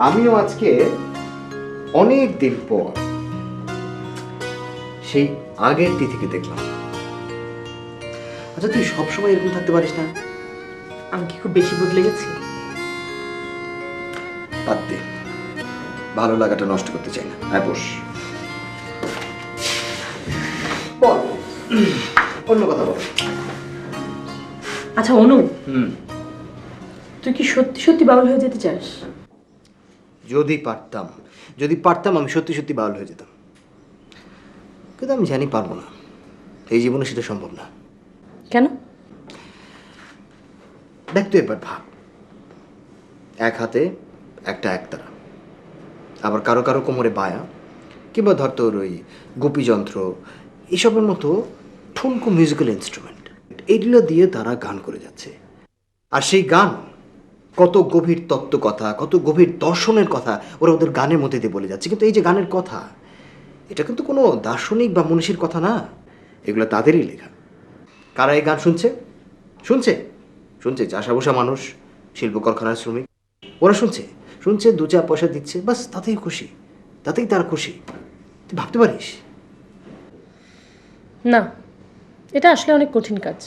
আমিও আজকে অনেক দিন পর সেই আগের তিথিকে দেখলাম। আচ্ছা তুই সবসময় এরকম থাকতে পারিস না? আমি কি খুব বেশি বদলে গেছি? বাদ দে। ভালো লাগাটা নষ্ট করতে চাই না। হ্যাঁ বস। বল। অন্য কথা বল। আচ্ছা অনু। হুম। তুই কি সত্যি সত্যি বাউল হয়ে যেতে চাস? যদি পারতাম যদি পারতাম আমি সত্যি সত্যি বাউল হয়ে যেতাম। কিন্তু আমি জানি পারব না। এই জীবনে সেটা সম্ভব না। কেন? দেখ তুই এবার ভাব। এক হাতে একটা একতারা। আবার কারও কারও কোমরে বায়া কিংবা ধর তোর ওই গোপী যন্ত্র এসবের মতো ঠুনকো মিউজিক্যাল ইনস্ট্রুমেন্ট এগুলো দিয়ে তারা গান করে যাচ্ছে। আর সেই গান কত গভীর তত্ত্ব কথা কত গভীর দর্শনের কথা ওরা ওদের গানের মধ্যে দিয়ে বলে যাচ্ছে। কিন্তু এই যে গানের কথা, এটা কিন্তু কোনো দার্শনিক বা মনীষীর কথা না। এগুলো তাদেরই লেখা। কারা এই গান শুনছে? শুনছে? শুনছে চাষা বসা মানুষ শিল্প কারখানার শ্রমিক। ওরা শুনছে। শুনছে, দু চার পয়সা দিচ্ছে, বাস তাতেই খুশি। তাতেই তারা খুশি। তুই ভাবতে পারিস? না, এটা আসলে অনেক কঠিন কাজ।